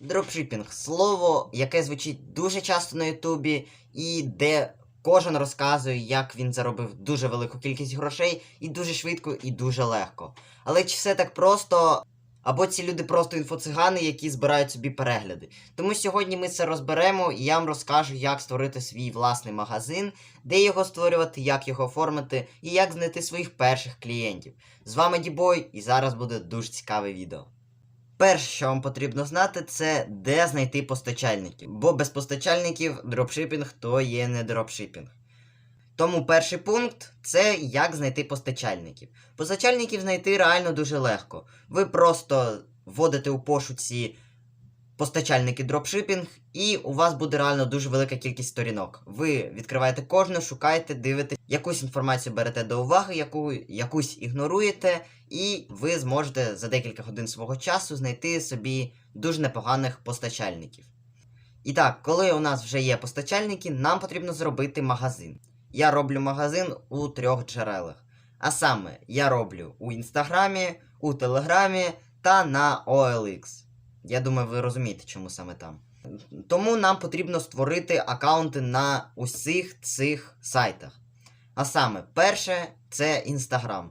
Дропшипінг слово, яке звучить дуже часто на Ютубі, і де кожен розказує, як він заробив дуже велику кількість грошей, і дуже швидко, і дуже легко. Але чи все так просто? Або ці люди просто інфоцигани, які збирають собі перегляди. Тому сьогодні ми це розберемо, і я вам розкажу, як створити свій власний магазин, де його створювати, як його оформити і як знайти своїх перших клієнтів. З вами Дібой, і зараз буде дуже цікаве відео. Перше, що вам потрібно знати, це де знайти постачальників. Бо без постачальників дропшипінг то є не дропшипінг. Тому перший пункт це як знайти постачальників. Постачальників знайти реально дуже легко. Ви просто вводите у пошуці постачальники дропшипінг, і у вас буде реально дуже велика кількість сторінок. Ви відкриваєте кожну, шукаєте, дивитесь, якусь інформацію берете до уваги, яку, якусь ігноруєте, і ви зможете за декілька годин свого часу знайти собі дуже непоганих постачальників. І так, коли у нас вже є постачальники, нам потрібно зробити магазин. Я роблю магазин у трьох джерелах. А саме, я роблю у Інстаграмі, у Телеграмі та на OLX. Я думаю, ви розумієте, чому саме там. Тому нам потрібно створити аккаунти на усіх цих сайтах. А саме, перше це Інстаграм.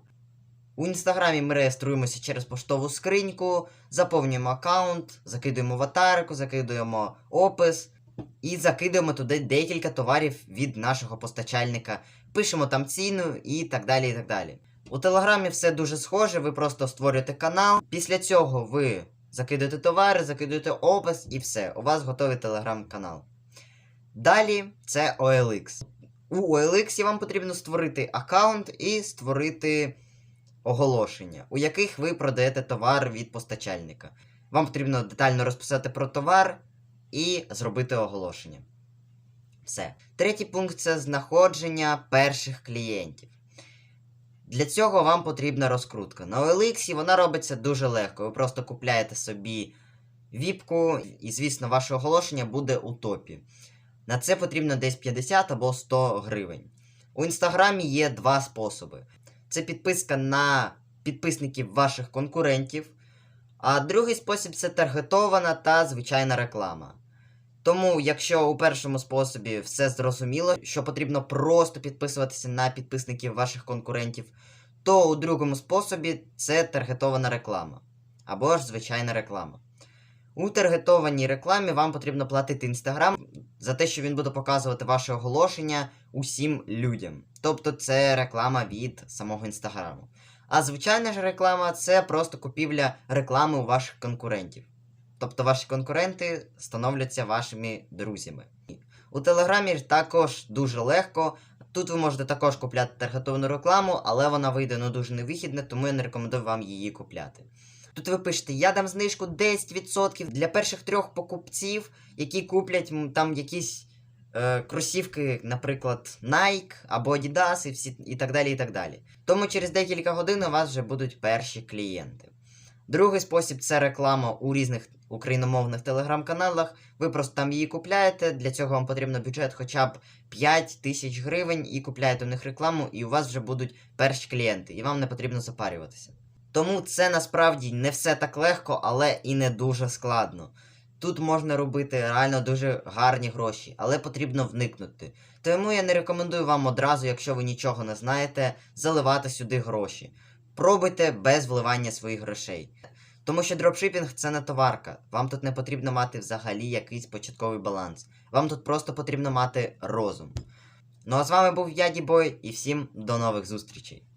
У інстаграмі ми реєструємося через поштову скриньку, заповнюємо аккаунт, закидуємо аватарку, закидуємо опис і закидуємо туди декілька товарів від нашого постачальника, пишемо там ціну і так далі. і так далі. У Телеграмі все дуже схоже, ви просто створюєте канал. Після цього ви закидуєте товари, закидуєте опис і все. У вас готовий телеграм-канал. Далі це OLX. У OLX вам потрібно створити аккаунт і створити оголошення, у яких ви продаєте товар від постачальника. Вам потрібно детально розписати про товар і зробити оголошення. Все. Третій пункт це знаходження перших клієнтів. Для цього вам потрібна розкрутка. На OLX вона робиться дуже легко. Ви просто купляєте собі віпку, і, звісно, ваше оголошення буде у топі. На це потрібно десь 50 або 100 гривень. У інстаграмі є два способи: це підписка на підписників ваших конкурентів. А другий спосіб це таргетована та звичайна реклама. Тому, якщо у першому способі все зрозуміло, що потрібно просто підписуватися на підписників ваших конкурентів, то у другому способі це таргетована реклама або ж звичайна реклама. У таргетованій рекламі вам потрібно платити Інстаграм за те, що він буде показувати ваше оголошення усім людям. Тобто це реклама від самого Інстаграму. А звичайна ж реклама це просто купівля реклами у ваших конкурентів. Тобто ваші конкуренти становляться вашими друзями. У Телеграмі також дуже легко. Тут ви можете також купляти таргетовану рекламу, але вона вийде ну дуже невихідна, тому я не рекомендую вам її купляти. Тут ви пишете, я дам знижку 10% для перших трьох покупців, які куплять там якісь е, кросівки, наприклад, Nike або Adidas і, всі, і так далі. і так далі. Тому через декілька годин у вас вже будуть перші клієнти. Другий спосіб це реклама у різних україномовних телеграм-каналах. Ви просто там її купляєте. Для цього вам потрібно бюджет хоча б 5 тисяч гривень і купляєте у них рекламу, і у вас вже будуть перші клієнти, і вам не потрібно запарюватися. Тому це насправді не все так легко, але і не дуже складно. Тут можна робити реально дуже гарні гроші, але потрібно вникнути. Тому я не рекомендую вам одразу, якщо ви нічого не знаєте, заливати сюди гроші. Пробуйте без вливання своїх грошей. Тому що дропшипінг це не товарка. Вам тут не потрібно мати взагалі якийсь початковий баланс. Вам тут просто потрібно мати розум. Ну а з вами був я, Дібой, і всім до нових зустрічей.